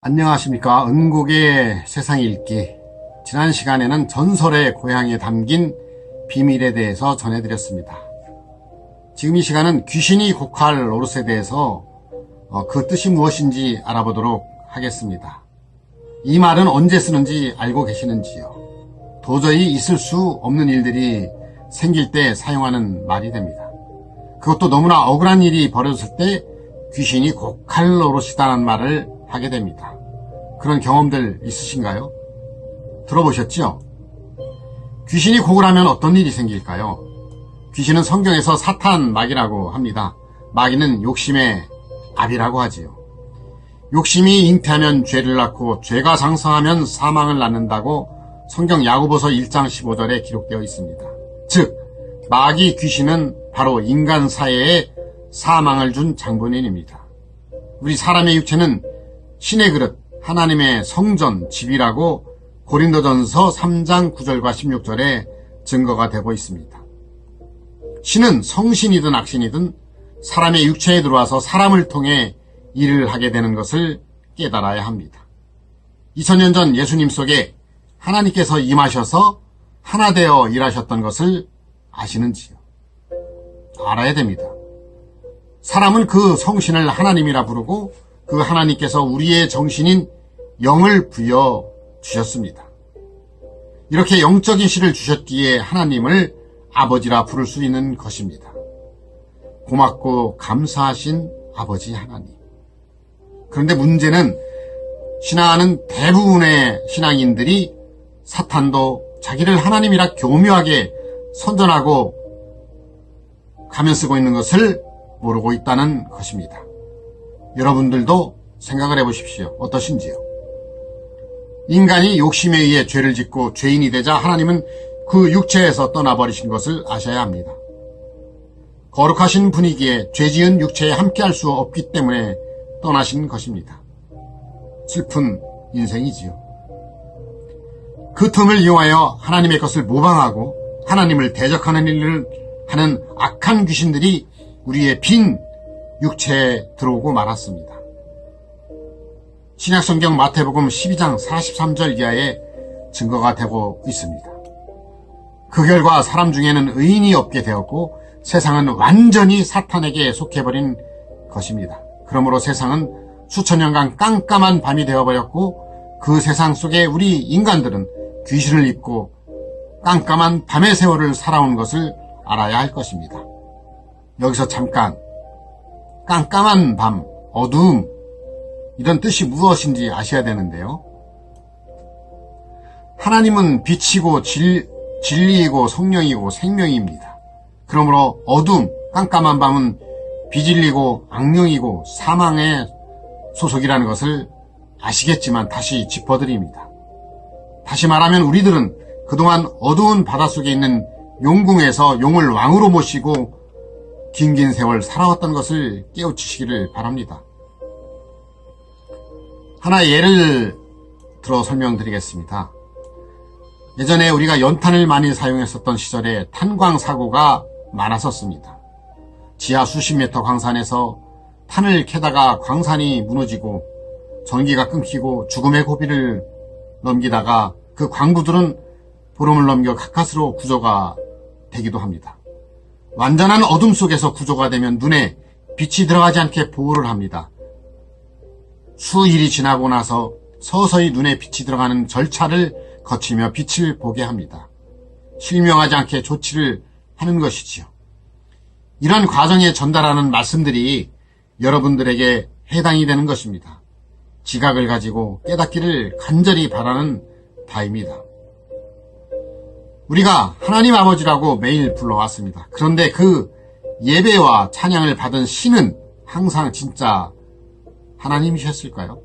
안녕하십니까. 은국의 세상 읽기. 지난 시간에는 전설의 고향에 담긴 비밀에 대해서 전해드렸습니다. 지금 이 시간은 귀신이 곡할 노릇에 대해서 어, 그 뜻이 무엇인지 알아보도록 하겠습니다. 이 말은 언제 쓰는지 알고 계시는지요? 도저히 있을 수 없는 일들이 생길 때 사용하는 말이 됩니다. 그것도 너무나 억울한 일이 벌어졌을 때 귀신이 곡할 노릇이다는 말을 하게 됩니다. 그런 경험들 있으신가요? 들어보셨죠? 귀신이 곡을 하면 어떤 일이 생길까요? 귀신은 성경에서 사탄 마귀라고 합니다. 마귀는 욕심의 압이라고 하지요. 욕심이 잉태하면 죄를 낳고 죄가 장성하면 사망을 낳는다고 성경 야고보서 1장 15절에 기록되어 있습니다. 즉 마귀 귀신은 바로 인간 사회에 사망을 준 장본인입니다. 우리 사람의 육체는 신의 그릇, 하나님의 성전, 집이라고 고린도전서 3장 9절과 16절에 증거가 되고 있습니다. 신은 성신이든 악신이든 사람의 육체에 들어와서 사람을 통해 일을 하게 되는 것을 깨달아야 합니다. 2000년 전 예수님 속에 하나님께서 임하셔서 하나 되어 일하셨던 것을 아시는지요? 알아야 됩니다. 사람은 그 성신을 하나님이라 부르고 그 하나님께서 우리의 정신인 영을 부여 주셨습니다. 이렇게 영적인 시를 주셨기에 하나님을 아버지라 부를 수 있는 것입니다. 고맙고 감사하신 아버지 하나님. 그런데 문제는 신앙하는 대부분의 신앙인들이 사탄도 자기를 하나님이라 교묘하게 선전하고 가면 쓰고 있는 것을 모르고 있다는 것입니다. 여러분들도 생각을 해보십시오. 어떠신지요? 인간이 욕심에 의해 죄를 짓고 죄인이 되자 하나님은 그 육체에서 떠나버리신 것을 아셔야 합니다. 거룩하신 분위기에 죄 지은 육체에 함께할 수 없기 때문에 떠나신 것입니다. 슬픈 인생이지요. 그 틈을 이용하여 하나님의 것을 모방하고 하나님을 대적하는 일을 하는 악한 귀신들이 우리의 빈 육체에 들어오고 말았습니다. 신약성경 마태복음 12장 43절 이하에 증거가 되고 있습니다. 그 결과 사람 중에는 의인이 없게 되었고 세상은 완전히 사탄에게 속해버린 것입니다. 그러므로 세상은 수천 년간 깜깜한 밤이 되어버렸고 그 세상 속에 우리 인간들은 귀신을 입고 깜깜한 밤의 세월을 살아온 것을 알아야 할 것입니다. 여기서 잠깐 깜깜한 밤, 어두움 이런 뜻이 무엇인지 아셔야 되는데요. 하나님은 빛이고 질, 진리이고 성령이고 생명입니다. 그러므로 어둠, 깜깜한 밤은 비질리고 악령이고 사망의 소속이라는 것을 아시겠지만 다시 짚어드립니다. 다시 말하면 우리들은 그동안 어두운 바닷속에 있는 용궁에서 용을 왕으로 모시고 긴긴 세월 살아왔던 것을 깨우치시기를 바랍니다. 하나의 예를 들어 설명드리겠습니다. 예전에 우리가 연탄을 많이 사용했었던 시절에 탄광 사고가 많았었습니다. 지하 수십 미터 광산에서 탄을 캐다가 광산이 무너지고 전기가 끊기고 죽음의 고비를 넘기다가 그 광부들은 보름을 넘겨 가까스로 구조가 되기도 합니다. 완전한 어둠 속에서 구조가 되면 눈에 빛이 들어가지 않게 보호를 합니다. 수일이 지나고 나서 서서히 눈에 빛이 들어가는 절차를 거치며 빛을 보게 합니다. 실명하지 않게 조치를 하는 것이지요. 이런 과정에 전달하는 말씀들이 여러분들에게 해당이 되는 것입니다. 지각을 가지고 깨닫기를 간절히 바라는 바입니다. 우리가 하나님 아버지라고 매일 불러왔습니다. 그런데 그 예배와 찬양을 받은 신은 항상 진짜 하나님이셨을까요?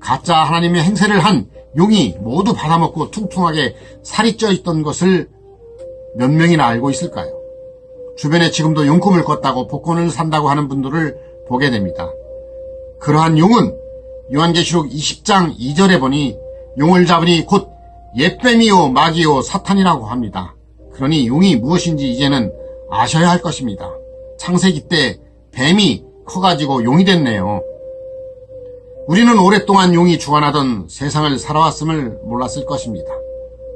가짜 하나님의 행세를 한 용이 모두 받아먹고 퉁퉁하게 살이 쪄 있던 것을 몇 명이나 알고 있을까요? 주변에 지금도 용꿈을 꿨다고 복권을 산다고 하는 분들을 보게 됩니다. 그러한 용은 요한계시록 20장 2절에 보니 용을 잡으니 곧 옛뱀이요 마귀요 사탄이라고 합니다. 그러니 용이 무엇인지 이제는 아셔야 할 것입니다. 창세기 때 뱀이 커가지고 용이 됐네요. 우리는 오랫동안 용이 주관하던 세상을 살아왔음을 몰랐을 것입니다.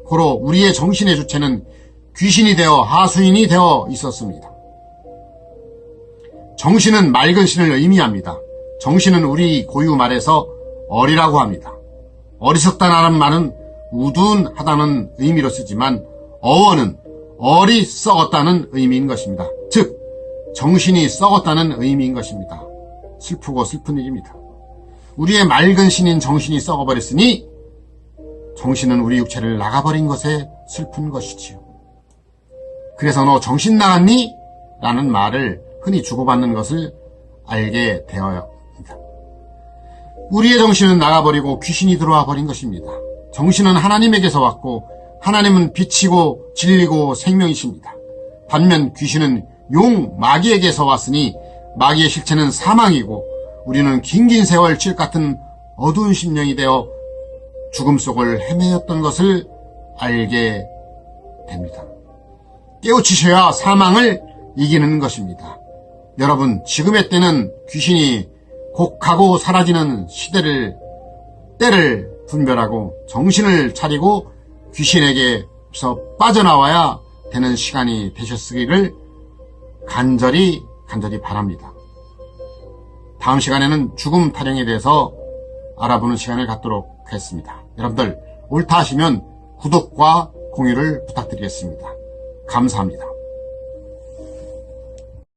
고로 우리의 정신의 주체는 귀신이 되어 하수인이 되어 있었습니다. 정신은 맑은 신을 의미합니다. 정신은 우리 고유 말에서 어리라고 합니다. 어리석다라는 말은 우둔하다는 의미로 쓰지만 어원은 어리 썩었다는 의미인 것입니다. 즉 정신이 썩었다는 의미인 것입니다. 슬프고 슬픈 일입니다. 우리의 맑은 신인 정신이 썩어버렸으니 정신은 우리 육체를 나가버린 것에 슬픈 것이지요. 그래서 너 정신 나갔니? 라는 말을 흔히 주고받는 것을 알게 되어입니다. 우리의 정신은 나가버리고 귀신이 들어와 버린 것입니다. 정신은 하나님에게서 왔고 하나님은 빛이고 진리고 생명이십니다. 반면 귀신은 용, 마귀에게서 왔으니 마귀의 실체는 사망이고 우리는 긴긴 세월 칠 같은 어두운 심령이 되어 죽음 속을 헤매였던 것을 알게 됩니다. 깨우치셔야 사망을 이기는 것입니다. 여러분, 지금의 때는 귀신이 곡하고 사라지는 시대를, 때를 분별하고 정신을 차리고 귀신에게서 빠져나와야 되는 시간이 되셨으기를 간절히, 간절히 바랍니다. 다음 시간에는 죽음 타령에 대해서 알아보는 시간을 갖도록 하겠습니다. 여러분들, 옳다 하시면 구독과 공유를 부탁드리겠습니다. 감사합니다.